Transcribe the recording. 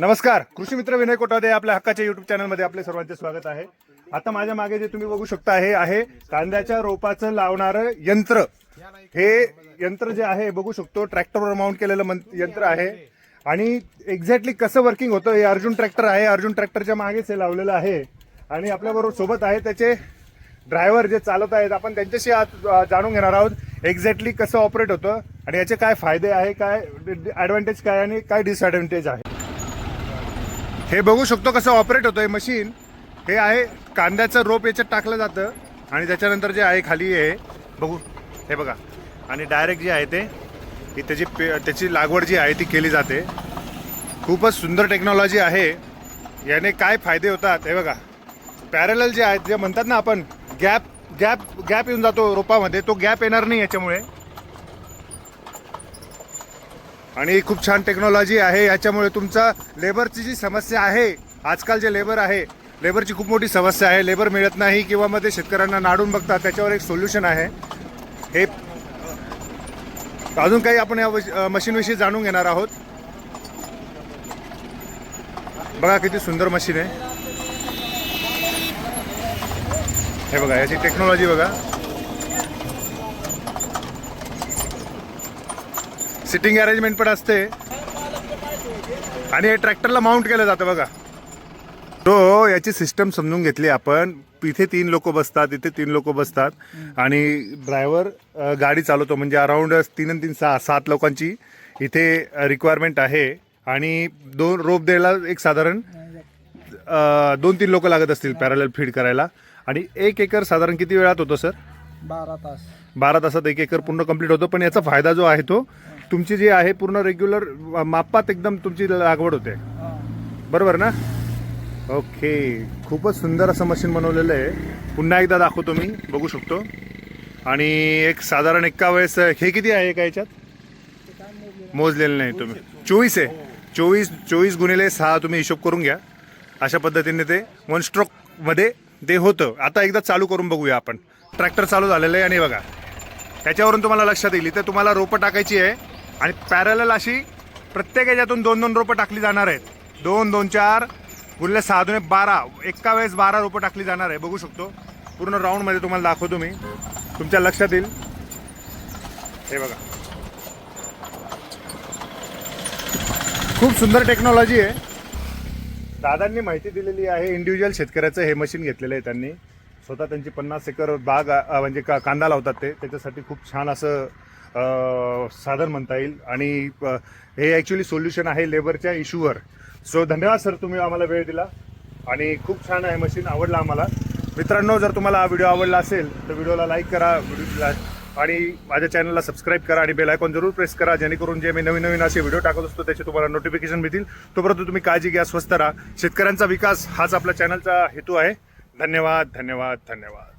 नमस्कार. कृषी मित्र विनय कोटादे आपल्या हक्काच्या युट्यूब चॅनलमध्ये आपले सर्वांचे स्वागत आहे. आता माझ्या मागे जे तुम्ही बघू शकता हे आहे कांद्याच्या रोपाचं लावणारं यंत्र. हे यंत्र जे आहे बघू शकतो ट्रॅक्टरवर माउंट केलेलं यंत्र आहे. आणि एक्झॅक्टली कसं वर्किंग होतं हे अर्जुन ट्रॅक्टर आहे. अर्जुन ट्रॅक्टरच्या मागेच हे लावलेलं आहे. आणि आपल्याबरोबर सोबत आहे त्याचे ड्रायव्हर जे चालत आहेत. आपण त्यांच्याशी आज जाणून घेणार आहोत एक्झॅक्टली कसं ऑपरेट होतं आणि याचे काय फायदे आहे काय ॲडव्हान्टेज काय आणि काय डिसएडव्हान्टेज आहे. हे बघू शकतो कसं ऑपरेट होतं हे मशीन हे आहे कांद्याचं रोप याच्यात टाकलं जातं आणि त्याच्यानंतर जे आहे खाली हे बघू. हे बघा. आणि डायरेक्ट जे आहे ते ही त्याची पे त्याची लागवड जी आहे ती केली जाते. खूपच सुंदर टेक्नॉलॉजी आहे. याने काय फायदे होतात हे बघा. पॅरल जे आहेत जे म्हणतात ना आपण गॅप गॅप गॅप येऊन जातो रोपामध्ये तो गॅप येणार नाही याच्यामुळे. आणि खूप छान टेक्नॉलॉजी आहे. याच्यामुळे तुमचा लेबरची जी समस्या आहे आजकाल जे लेबर आहे लेबरची खूप मोठी समस्या आहे. लेबर मिळत नाही किंवा मग ते शेतकऱ्यांना नाडून बघतात. त्याच्यावर एक सोल्युशन आहे. हे अजून काही आपण या मशीनविषयी जाणून घेणार आहोत. बघा किती सुंदर मशीन आहे. हे बघा याची टेक्नॉलॉजी बघा. सिटिंग अरेंजमेंट पण असते. आणि हे ट्रॅक्टरला माउंट केलं जातं बघा. तो याची सिस्टम समजून घेतली आपण. इथे तीन लोक बसतात इथे तीन लोक बसतात. आणि ड्रायव्हर गाडी चालवतो म्हणजे अराउंड तीन आणि तीन सहा सात लोकांची इथे रिक्वायरमेंट आहे. आणि दोन रोप द्यायला एक साधारण दोन तीन लोक लागत असतील पॅरल फीड करायला. आणि एक एकर साधारण किती वेळात होतो सर बारा तास. बारा तासात एक एकर पूर्ण कंप्लीट होतो. पण याचा फायदा जो आहे तो तुमची जी आहे पूर्ण रेग्युलर मापात एकदम तुमची लागवड होते. बरोबर ना? ओके. खूपच सुंदर असं मशीन बनवलेलं आहे. पुन्हा एकदा दाखवतो मी बघू शकतो. आणि एक साधारण एका वेळेस हे किती आहे एका याच्यात? मोजलेलं नाही तुम्ही. चोवीस आहे. चोवीस चोवीस गुणिले सहा तुम्ही हिशोब करून घ्या. अशा पद्धतीने ते वन स्ट्रोकमध्ये ते होतं. आता एकदा चालू करून बघूया आपण. ट्रॅक्टर चालू झालेलं आहे आणि बघा. त्याच्यावरून तुम्हाला लक्षात येईल. तर तुम्हाला रोपं टाकायची आहे. आणि पॅरल अशी प्रत्येक याच्यातून दोन दोन रोपं टाकली जाणार आहेत. दोन दोन चार गुणले सहा दोन बारा एका वेळेस बारा रोपं टाकली जाणार आहे. बघू शकतो. पूर्ण राऊंडमध्ये तुम्हाला दाखवतो मी. तुमच्या लक्षात येईल. हे बघा. खूप सुंदर टेक्नॉलॉजी आहे. दादांनी माहिती दिलेली आहे इंडिव्हिज्युअल शेतकऱ्याचं हे मशीन घेतलेलं आहे त्यांनी. स्वतः त्यांची पन्नास एकर बाग म्हणजे का कांदा लावतात ते. त्याच्यासाठी खूप छान असं साधन म्हणता येईल. आणि हे ॲक्च्युली सोल्युशन आहे लेबरच्या इश्यूवर सो धन्यवाद सर तुम्ही आम्हाला वेळ दिला. आणि खूप छान आहे मशीन आवडलं आम्हाला. मित्रांनो जर तुम्हाला हा व्हिडिओ आवडला असेल तर व्हिडिओला लाईक करा व्हिडिओला आणि माझ्या चॅनलला सबस्क्राईब करा आणि बेल आयकॉन जरूर प्रेस करा जेणेकरून जे मी नवीन नवीन असे व्हिडिओ टाकत असतो त्याचे तुम्हाला नोटिफिकेशन मिळतील. तोपर्यंत तुम्ही काळजी घ्या स्वस्त राहा. शेतकऱ्यांचा विकास हाच आपल्या चॅनलचा हेतू आहे. धन्यवाद धन्यवाद धन्यवाद.